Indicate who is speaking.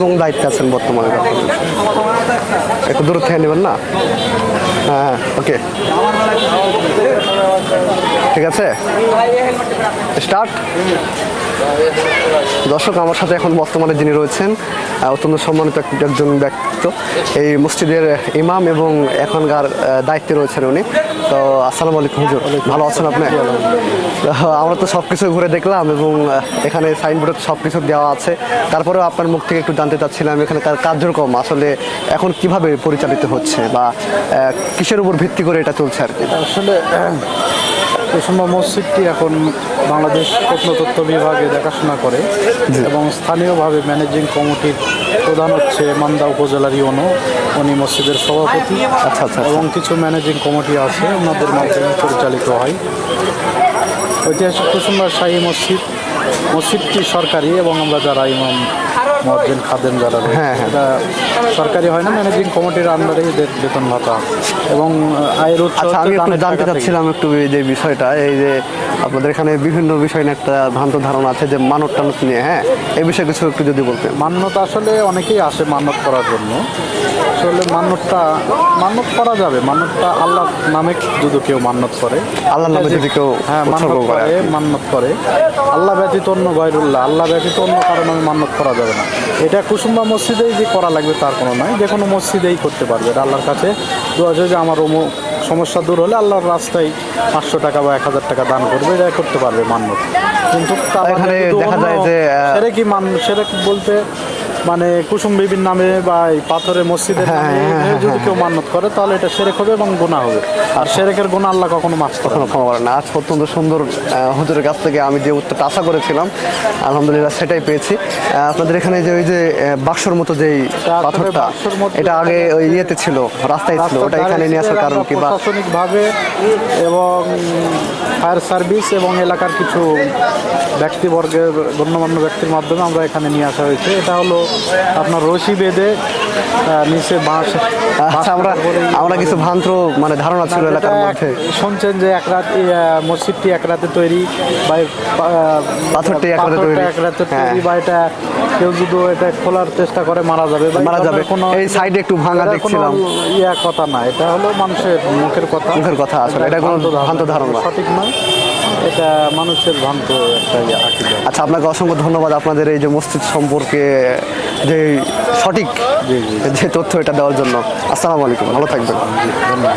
Speaker 1: এবং দায়িত্বে আছেন বর্তমানে? একটু দূর থেকে নেবেন না? হ্যাঁ ওকে। ঠিক আছে? স্টার্ট? দর্শক, আমার সাথে এখন বর্তমানে যিনি রয়েছেন অত্যন্ত সম্মানিত এক- একজন ব্যক্তিত্ব এই মসজিদের ইমাম এবং এখনকার দায়িত্বে রয়েছেন উনি। তো, আসসালামু আলাইকুম, হুজুর। ভালো আছেন আপনি? আমরা তো সব কিছু ঘুরে দেখলাম এবং এখানে সাইনবোর্ডে সব কিছু দেওয়া আছে। তারপরেও আপনার মুখ থেকে একটু জানতে চাচ্ছিলাম এখানকার কার্যক্রম আসলে এখন কীভাবে পরিচালিত হচ্ছে বা কিসের উপর ভিত্তি করে এটা চলছে আর কি?
Speaker 2: আসলে কুসুমা মসজিদটি এখন বাংলাদেশ প্রত্নতত্ত্ব বিভাগে দেখাশোনা করে এবং স্থানীয়ভাবে ম্যানেজিং কমিটির প্রধান হচ্ছে মান্দা উপজেলার ইউনো উনি মসজিদের সভাপতি
Speaker 1: আচ্ছা, আচ্ছা।
Speaker 2: এবং কিছু ম্যানেজিং কমিটি আছে ওনাদের মাধ্যমে পরিচালিত হয় ঐতিহাসিক কুসুমা শাহী মসজিদ মসজিদটি সরকারি এবং আমরা যারা ইমাম মসজিদ খাদেন যারা
Speaker 1: হ্যাঁ, হ্যাঁ।
Speaker 2: এটা সরকারি হয় না ম্যানেজিং কমিটির আন্ডারে এদের বেতন ভাতা। এবং আয়ের উৎস
Speaker 1: আচ্ছা আমি একটু জানতে চাচ্ছিলাম একটু এই যে বিষয়টা এই যে আপনাদের এখানে বিভিন্ন বিষয় নিয়ে একটা ভ্রান্ত ধারণা আছে যে মানত টানত নিয়ে হ্যাঁ? এই বিষয়ে কিছু একটু যদি বলতে
Speaker 2: মান্যত আসলে অনেকেই আসে মান্যত করার জন্য। আসলে মান্যতটা মান্যত করা যাবে। মান্যতটা আল্লাহ নামে যদি কেউ মান্যত করে।
Speaker 1: আল্লাহ নামে যদি কেউ
Speaker 2: হ্যাঁ মান্যত
Speaker 1: করে
Speaker 2: মান্যত করে। আল্লাহ ব্যতীত অন্য গয়রুল্লাহ আল্লাহ ব্যতীত অন্য কারও নামে মান্যত করা যাবে না। এটা কুসুম্বা মসজিদেই যে করা লাগবে তার কোনো নয় যে কোনো মসজিদেই করতে পারবে। এটা আল্লাহর কাছে দোয়া যে আমার অমুক সমস্যা দূর হলে আল্লাহর রাস্তায় পাঁচশো টাকা বা এক হাজার টাকা দান করবে এটা করতে পারবে মান্যত। কিন্তু
Speaker 1: এখানে দেখা যায় যে,
Speaker 2: সেটা কি মান কি বলতে মানে কুসুম বিবির নামে বা এই পাথরের মসজিদের
Speaker 1: হ্যাঁ,
Speaker 2: নামে
Speaker 1: হ্যাঁ, হ্যাঁ,
Speaker 2: যদি কেউ মান্যত করে তাহলে এটা সেরেক হবে এবং গুণা হবে। আর সেরেকের গুণা আল্লাহ কখনো মাফ করে
Speaker 1: কখনো। ক্ষমা করেন না। আজ অত্যন্ত সুন্দর হুজুরের কাছ থেকে আমি যে উত্তরটা আশা করেছিলাম আলহামদুলিল্লাহ সেটাই পেয়েছি। আপনাদের এখানে যে ওই যে বাক্সর মতো যেই পাথরটা এটা আগে ওই ইয়েতে ছিল রাস্তায় ছিল ওটা এখানে নিয়ে আসার কারণ কি বা
Speaker 2: প্রশাসনিকভাবে এবং ফায়ার সার্ভিস এবং এলাকার কিছু ব্যক্তিবর্গের গণ্যমান্য ব্যক্তির মাধ্যমে আমরা এখানে নিয়ে আসা হয়েছে। এটা হলো আপনার রশি বেঁধে নিচে বাঁশ
Speaker 1: আচ্ছা আমরা আমরা কিছু ভ্রান্ত মানে ধারণা ছিল এলাকার মধ্যে
Speaker 2: শুনছেন যে এক রাত মসজিদটি এক রাতে তৈরি বা
Speaker 1: পাথরটি এক রাতে তৈরি।
Speaker 2: এক রাতে
Speaker 1: হ্যাঁ।
Speaker 2: তৈরি বা এটা কেউ যদি এটা খোলার চেষ্টা করে মারা যাবে
Speaker 1: মারা যাবে।
Speaker 2: কোনো
Speaker 1: এই সাইডে একটু ভাঙা দেখছিলাম।
Speaker 2: ইয়া কথা না এটা হলো মানুষের মুখের কথা
Speaker 1: মুখের কথা আসলে, এটা কোনো ভ্রান্ত ধারণা।
Speaker 2: সঠিক নয় এটা মানুষের ভ্রান্ত একটা আকিদা
Speaker 1: আচ্ছা আপনাকে অসংখ্য ধন্যবাদ আপনাদের এই যে মসজিদ সম্পর্কে যে সঠিক। যে তথ্য এটা দেওয়ার জন্য। আসসালামু আলাইকুম ভালো থাকবেন।
Speaker 2: ধন্যবাদ।